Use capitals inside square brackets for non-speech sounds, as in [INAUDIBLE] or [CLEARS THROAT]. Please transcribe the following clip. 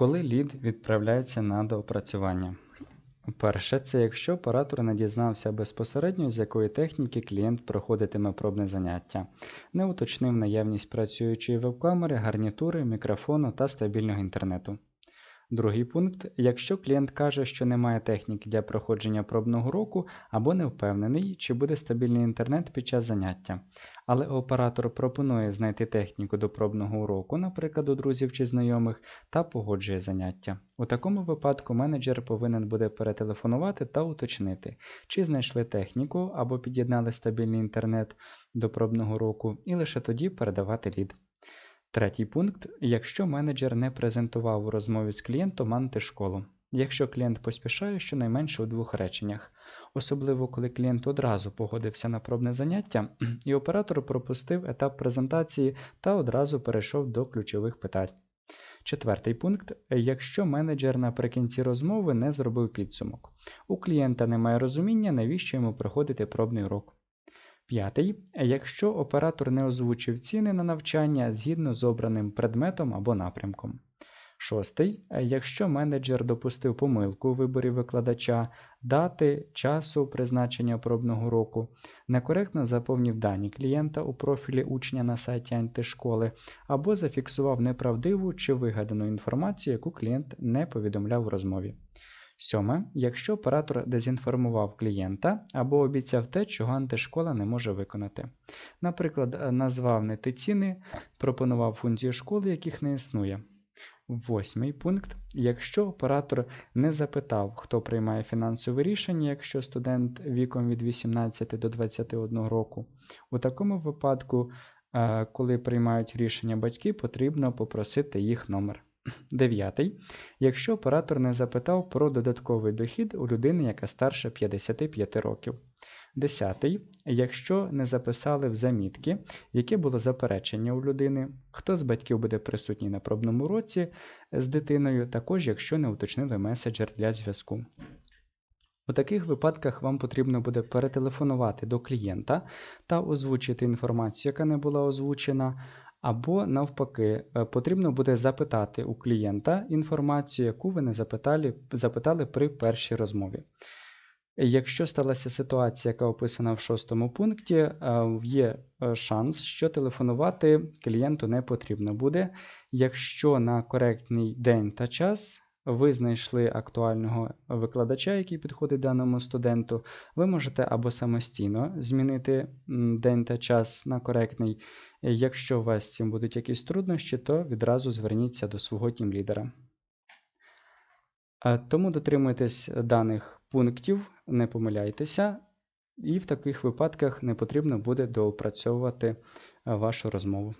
Коли лід відправляється на доопрацювання? Перше, це якщо оператор не дізнався безпосередньо, з якої техніки клієнт проходитиме пробне заняття, не уточнив наявність працюючої веб-камери, гарнітури, мікрофону та стабільного інтернету. Другий пункт: якщо клієнт каже, що немає техніки для проходження пробного року або не впевнений, чи буде стабільний інтернет під час заняття, але оператор пропонує знайти техніку до пробного уроку, наприклад, у друзів чи знайомих, та погоджує заняття. У такому випадку менеджер повинен буде перетелефонувати та уточнити, чи знайшли техніку або під'єднали стабільний інтернет до пробного року, і лише тоді передавати лід. Третій пункт: якщо менеджер не презентував у розмові з клієнтом антишколу. Якщо клієнт поспішає щонайменше у двох реченнях, особливо коли клієнт одразу погодився на пробне заняття, [CLEARS THROAT] і оператор пропустив етап презентації та одразу перейшов до ключових питань. Четвертий пункт: якщо менеджер наприкінці розмови не зробив підсумок, у клієнта немає розуміння, навіщо йому проходити пробний урок. П'ятий. Якщо оператор не озвучив ціни на навчання згідно з обраним предметом або напрямком. Шостий. Якщо менеджер допустив помилку у виборі викладача, дати, часу призначення пробного року, некоректно заповнив дані клієнта у профілі учня на сайті антишколи, або зафіксував неправдиву чи вигадану інформацію, яку клієнт не повідомляв у розмові. Сьоме, якщо оператор дезінформував клієнта або обіцяв те, чого антишкола не може виконати. Наприклад, назвав не ті ціни, пропонував функції школи, яких не існує. Восьмий пункт. Якщо оператор не запитав, хто приймає фінансове рішення, якщо студент віком від 18 до 21 року, у такому випадку, е, коли приймають рішення батьки, потрібно попросити їх номер. Дев'ятий. Якщо оператор не запитав про додатковий дохід у людини, яка старше 55 років. Десятий. Якщо не записали в замітки, яке було заперечення у людини, хто з батьків буде присутній на пробному році з дитиною, також якщо не уточнили меседжер для зв'язку. У таких випадках вам потрібно буде перетелефонувати до клієнта та озвучити інформацію, яка не була озвучена, або, навпаки, е, потрібно буде запитати у клієнта інформацію, яку ви не запитали, запитали при першій розмові. Якщо сталася ситуація, яка описана в шостому пункті, е, є е, шанс, що телефонувати клієнту не потрібно буде, якщо на коректний день та час ви знайшли актуального викладача, який підходить даному студенту, ви можете або самостійно змінити день та час на коректний. Якщо у вас з цим будуть якісь труднощі, то відразу зверніться до свого тімлідера. Тому дотримуйтесь даних пунктів, не помиляйтеся, і в таких випадках не потрібно буде доопрацьовувати вашу розмову.